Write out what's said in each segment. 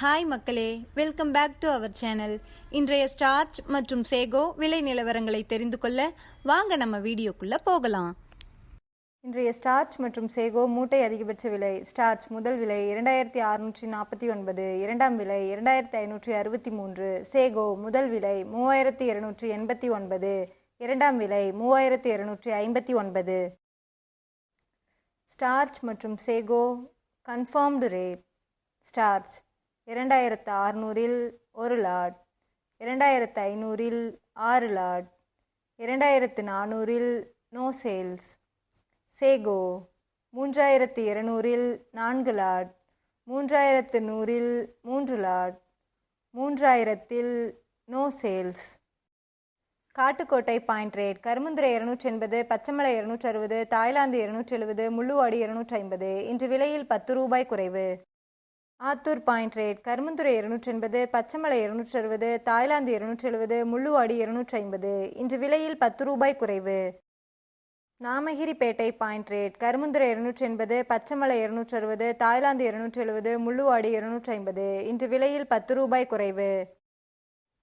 Hi மக்களே. Welcome back to our channel இன்றைய starch மற்றும் சேகோ விலை நிலவரங்களை தெரிந்து கொள்ள வாங்க நம்ம வீடியோக்குள்ளே போகலாம். இன்றைய ஸ்டார்ச் மற்றும் சேகோ மூட்டை அதிகபட்ச விலை ஸ்டார்ச் முதல் விலை இரண்டாயிரத்தி அறுநூற்றி நாற்பத்தி ஒன்பது இரண்டாம் விலை இரண்டாயிரத்தி ஐநூற்றி அறுபத்தி மூன்று சேகோ முதல் விலை மூவாயிரத்தி இருநூற்றி எண்பத்தி ஒன்பது இரண்டாம் விலை மூவாயிரத்தி இருநூற்றி ஐம்பத்தி ஒன்பது. ஸ்டார்ச் மற்றும் சேகோ கன்ஃபார்ம்டு ரேட் ஸ்டார்ச் இரண்டாயிரத்து அறுநூறில் ஒரு லாட் இரண்டாயிரத்து ஐநூறில் ஆறு லாட் இரண்டாயிரத்து நானூறில் நோ சேல்ஸ் சேகோ மூன்றாயிரத்து இருநூறில் நான்கு லாட் மூன்றாயிரத்து நூறில் மூன்று lot மூன்றாயிரத்தில் no sales. Kattukottai point rate Karumanthurai இருநூற்றி எண்பது பச்சைமலை இருநூற்றி அறுபது தாய்லாந்து இருநூற்றி எழுபது முள்ளுவாடி இருநூற்றி ஐம்பது இன்று விலையில் பத்து ரூபாய் குறைவு. ஆத்தூர் பாயிண்ட் ரேட் கருமந்துறை இருநூற்றி எண்பது பச்சைமலை இருநூற்றி அறுபது தாய்லாந்து இருநூற்றி எழுபது முள்ளுவாடி இருநூற்றி ஐம்பது இன்று விலையில் பத்து ரூபாய் குறைவு. நாமகிரிப்பேட்டை பாயிண்ட் ரேட் கருமுந்துரை இருநூற்றி எண்பது பச்சைமலை இருநூற்றி அறுபது தாய்லாந்து இருநூற்றி எழுபது முள்ளுவாடி இருநூற்றி ஐம்பது இன்று விலையில் பத்து ரூபாய் குறைவு.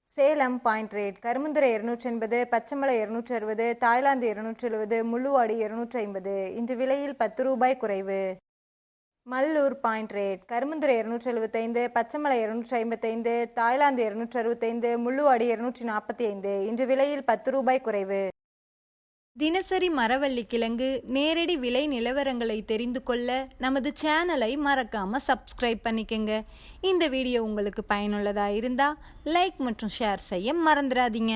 சேலம் பாயிண்ட் ரேட் கருமுந்துரை இருநூற்றி எண்பது பச்சைமலை இருநூற்றி அறுபது தாய்லாந்து இருநூற்றி எழுபது முள்ளுவாடி இருநூற்றி ஐம்பது இன்று விலையில் பத்து ரூபாய் குறைவு. Mallur point rate. கருமந்துரை இருநூற்றி எழுபத்தைந்து பச்சைமலை இருநூற்றி ஐம்பத்தைந்து தாய்லாந்து இருநூற்றி அறுபத்தைந்து முள்ளுவாடி இருநூற்றி நாற்பத்தி ஐந்து இன்று விலையில் பத்து ரூபாய் குறைவு. தினசரி மரவள்ளி கிழங்கு நேரடி விலை நிலவரங்களை தெரிந்து கொள்ள நமது சேனலை மறக்காம சப்ஸ்கிரைப் பண்ணிக்கங்க. இந்த வீடியோ உங்களுக்கு பயனுள்ளதா இருந்தா லைக் மற்றும் ஷேர் செய்ய மறந்துடாதீங்க.